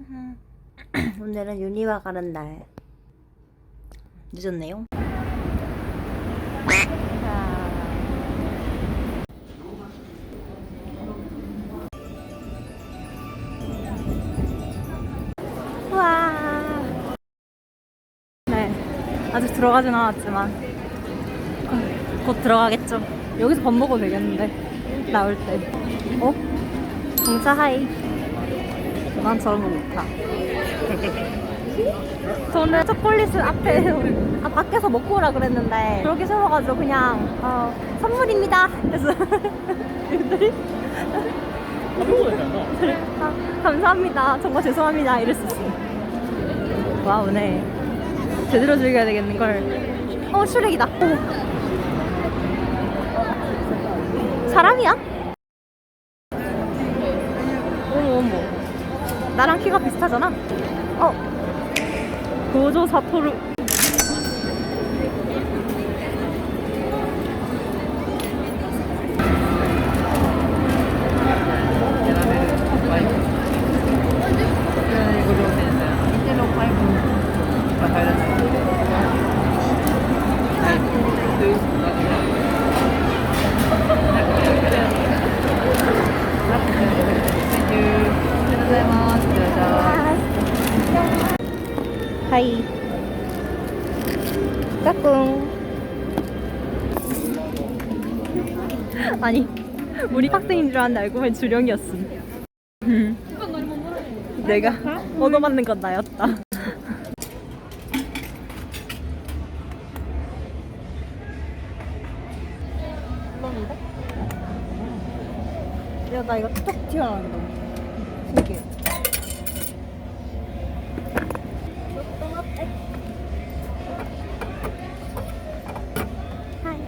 오늘은 윤희와 가는 날. 늦었네요. 와. 네. 아직 들어가진 않았지만 곧, 곧 들어가겠죠. 여기서 밥 먹어도 되겠는데 나올 때. 어? 공차 하이. 난 저런 거 못하. 저는 초콜릿을 앞에 아, 밖에서 먹고 오라 그랬는데 그렇게 세워가지고 그냥 어, 선물입니다. 그래서 아, 감사합니다. 정말 죄송합니다. 이랬었어. 와 오늘 제대로 즐겨야 되겠는 걸. 어 슈렉이다. 오. 사람이야? 어머 어머. 나랑 키가 비슷하잖아. 어. 고조 사토루. 하이. 까꿍. 아니, 우리 학생인 줄 알았는데 알고 보니 주령이었음. 음. 내가 얻어맞는 건 나였다. 야, 나 이거 톡 튀어나온다. 신기해.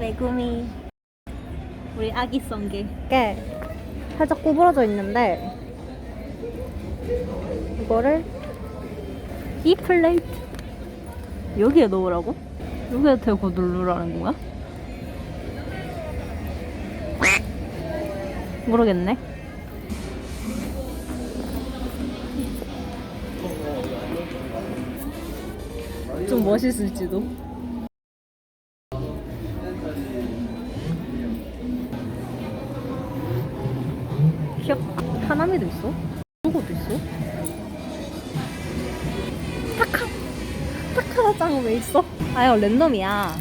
메구미 우리 아기 성게 이게 살짝 구부러져 있는데 이거를 이 플레이트 여기에 넣으라고? 여기에 대고 누르라는 거야? 모르겠네 좀 멋있을지도 하나미도 있어? 누구도 있어? 타카! 타카라 짱은 왜 있어? 아, 이거 랜덤이야.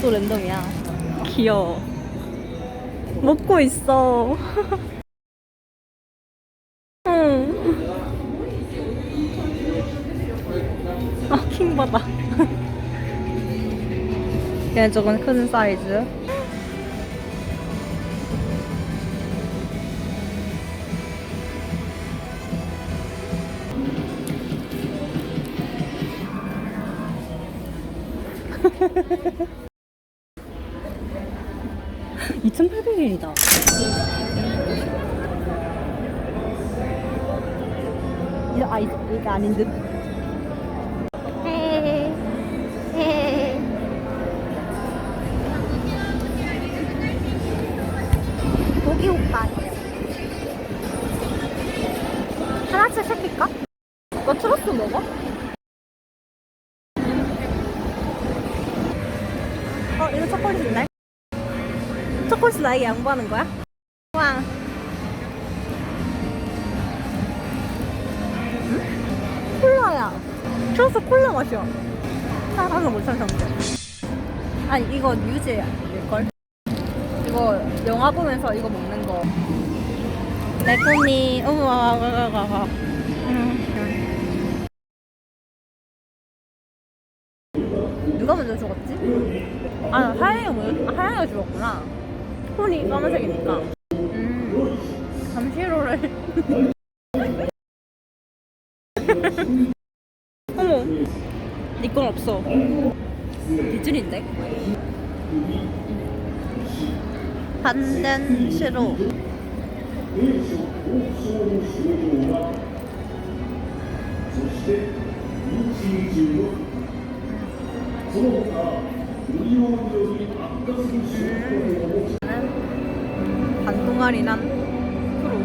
또 랜덤이야. 귀여워. 먹고 있어. 응. 아, 킹받아. 얘는 조금 큰 사이즈. 이천팔백 엔이다 이거 아 이거 이거 아닌 듯. 나에게 양보하는 거야? 와. 음? 콜라야. 트러스 콜라 마셔. 사랑을 못 참는데. 아니, 이거 유지야, 일걸? 이거 영화 보면서 이거 먹는 거. 내 꿈이, 어머, 와, 와, 와, 와, 와. 음. 누가 먼저 죽었지? 아, 하양이가 먼저, 아, 하양이가 죽었구나. 톤이 까만색이니까. 음, 감시로를. 어머, 니건 없어. 디즈니인데? 반den 시로. 반 동아리 난 프로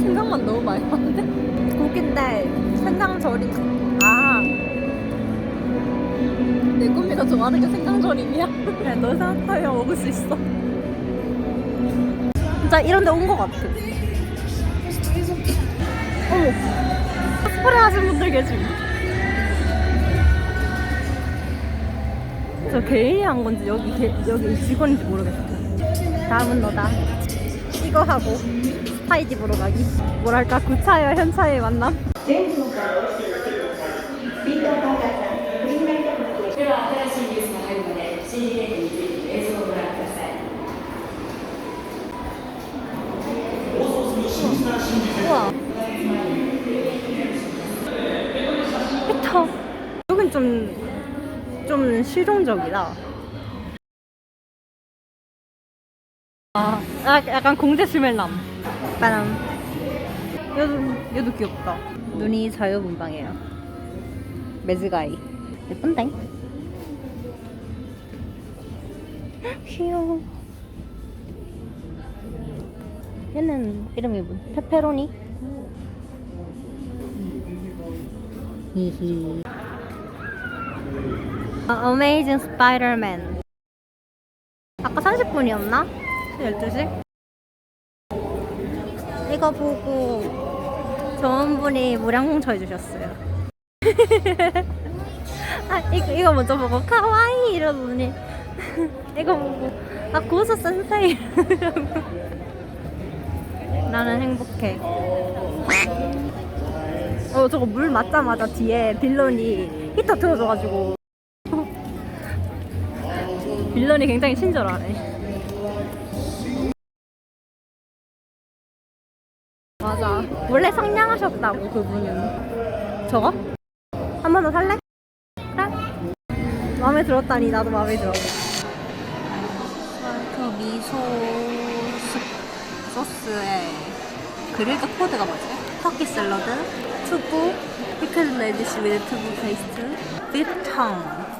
생각만 너무 많이 하는데? 고긴데 생강절이. 아내 꿈이 더 좋아하는 게 생강절임이야? 그래 생각하면 먹을 수 있어. 진짜 이런 데 온 것 같아. 어머. 스프레 하신 분들 계십니다 저 개인이 한 건지 여기 개, 여기 직원인지 모르겠어. 다음은 너다. 이거 하고 스파이 집으로 가기. 뭐랄까 그 구차여 현차의 만남. 우와. 음. 그쵸. 좀, 좀 실용적이다 아 약- 약간 공제 스멜 남 빠람 얘도, 얘도 귀엽다 눈이 자유분방해요 매즈가이 예쁜데? 귀여워 얘는 이름이 뭐? 페페로니? 히히. 어메이징 스파이더맨. 아까 30분이었나? 12시? 이거 보고 저원분이 무량공처 해주셨어요. 아, 이거, 이거 먼저 보고 카와이 이러더니 이거 보고 아, 고소 센세이 나는 행복해. 어 저거 물 맞자마자 뒤에 빌런이 히터 틀어줘가지고 빌런이 굉장히 친절하네. 맞아. 원래 상냥하셨다고 그분은. 저거? 한 번 더 살래? 마음에 들었다니 나도 마음에 들어. 아, 그 미소 스- 소스에 그릴드 코드가 뭐지? 터키 샐러드, 투부, 피클 레디시 위드 투부 페이스트, 비탕.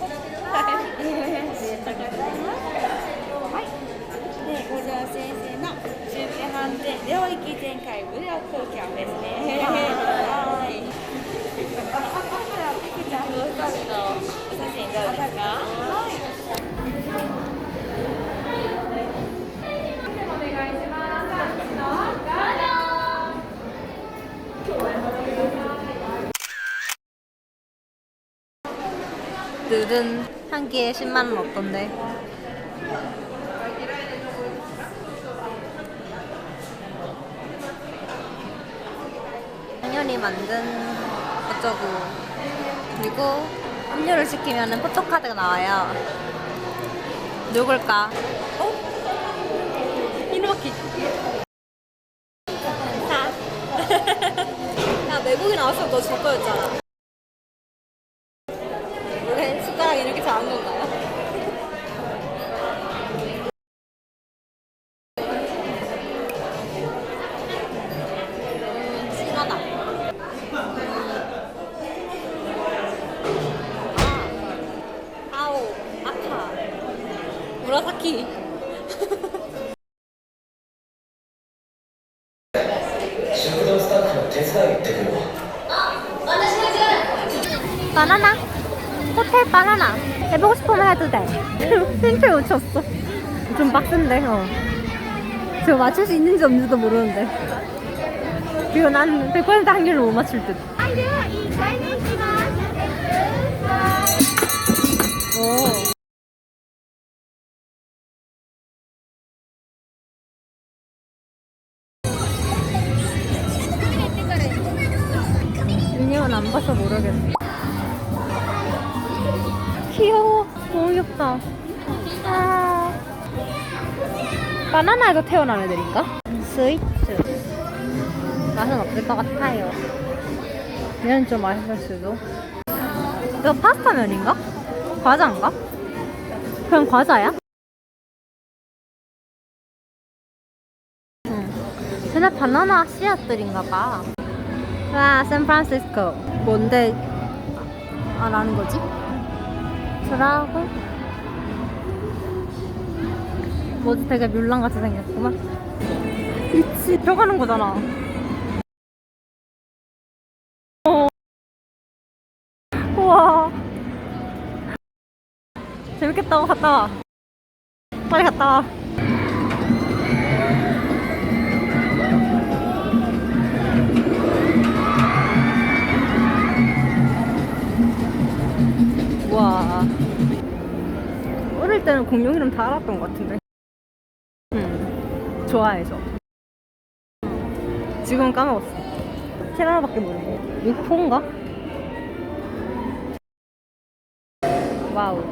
느른 한 끼에 10만 원 어떤데? 당연히 만든 어쩌고 그리고 음료를 시키면 포토카드가 나와요 누굴까? 어? 이노키 야 외국인 나왔으면 너 줄 거였잖아 왜 숟가락 이 이렇게 작은 건가요? 호텔 바나나. 해보고 싶으면 해도 돼. 힌트 놓쳤어. 좀 빡센데, 어. 저 맞출 수 있는지 없는지도 모르는데. 그리고 난 100% 확률을 못 맞출 듯. 오. 귀여워. 너무 귀엽다. 아. 바나나에서 태어난 애들인가? 스위트. 맛은 없을 것 같아요. 얘는 좀 맛있을 수도. 이거 파스타 면인가? 과자인가? 그냥 과자야? 응. 쟤네 바나나 씨앗들인가 봐. 와, 샌프란시스코. 뭔데 안 하는 거지? 드라고? 뭐지 되게 뮬랑같이 생겼구만. 미치, 들어가는 거잖아. 어. 우와. 재밌겠다. 갔다 와. 빨리 갔다 와. 와. 어릴 때는 공룡 이름 다 알았던 것 같은데. 응. 좋아해서. 지금은 까먹었어. 티라노밖에 모르고. 육포인가? 와우.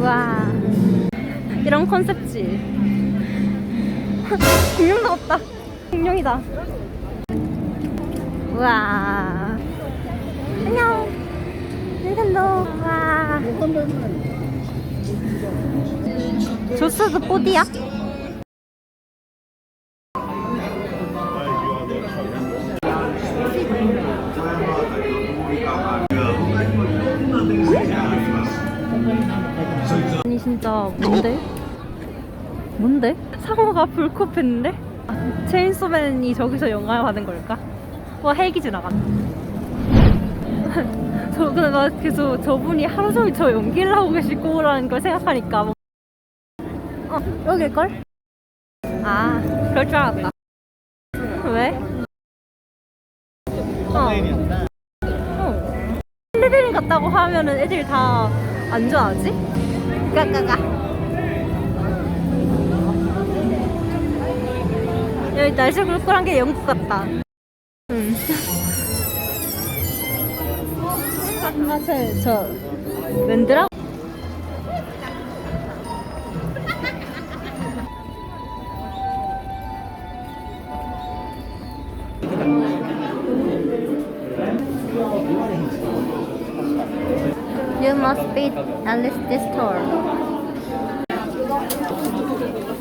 와. 이런 컨셉지. 공룡 나왔다. 공룡이다. 우와. 닌텐도. 와. 조스도 4D야? 아니 진짜 뭔데? 뭔데? 상어가 불코했는데 아, 체인소맨이 저기서 영향을 받은 걸까? 와 헬기 지나간다 저 근데 나 계속 저분이 하루 종일 저 연기를 하고 계실 거라는 걸 생각하니까 뭐... 어 여길걸? 아 그럴 줄 알았다 왜? 어. 어. 핸드드림 같다고 하면은 애들이 다안 좋아하지? 까까까. 여기 날씨 꿀꿀한 게 영국 같다. 응. 아, 저, tall.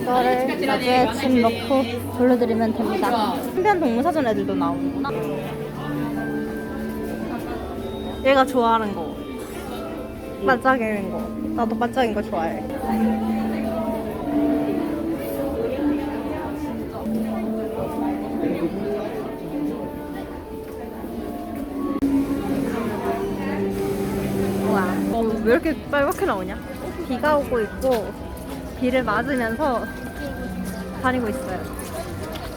이거를 나중에 집 넣고 돌려드리면 됩니다. 신비한 동물 사전 애들도 나오는구나. 얘가 좋아하는 거. 반짝이는 거. 나도 반짝인 거 좋아해. 우와. 어, 왜 이렇게 빨갛게 나오냐? 비가 오고 있고 비를 맞으면서 다니고 있어요.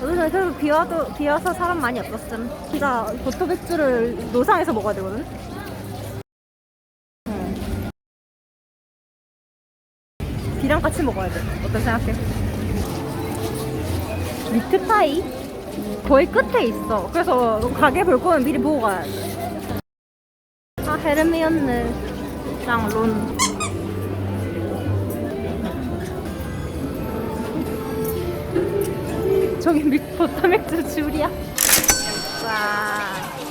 오늘 그래도 비 와도 비 와서 사람 많이 없었음. 진짜 보토 백주를 노상에서 먹어야 되거든. 같이 먹어야 돼. 어떤 생각해? 미트 파이 거의 끝에 있어. 그래서 가게 볼 거면 미리 보고 가야 돼. 아 헤르미온느랑 론. 저기 미 보타맥주 줄이야. 와.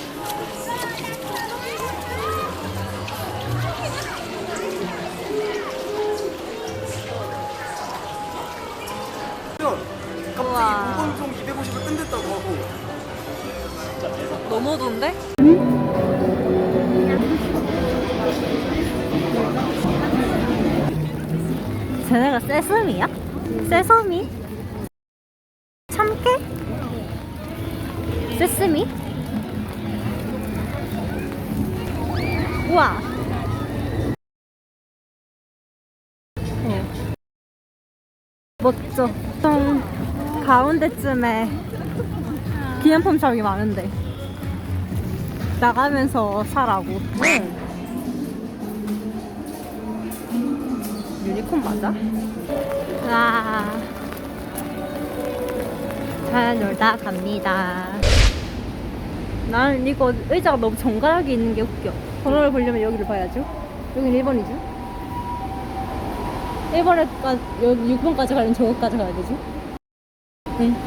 너무 어두운데? 쟤네가 세서미야? 세서미? 참깨? 세스미? 우와 어. 멋져 좀 가운데쯤에 기념품 샵이 많은데 나가면서 사라고. 유니콘 맞아? 와. 잘 놀다 갑니다. 나는 이거 의자가 너무 정갈하게 있는 게 웃겨. 번호를 보려면 여기를 봐야죠. 여긴 1번이죠. 1번에까지, 여기 6번까지 가려면 저기까지 가야 되지. 응.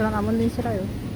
저는 아몬드 싫어요.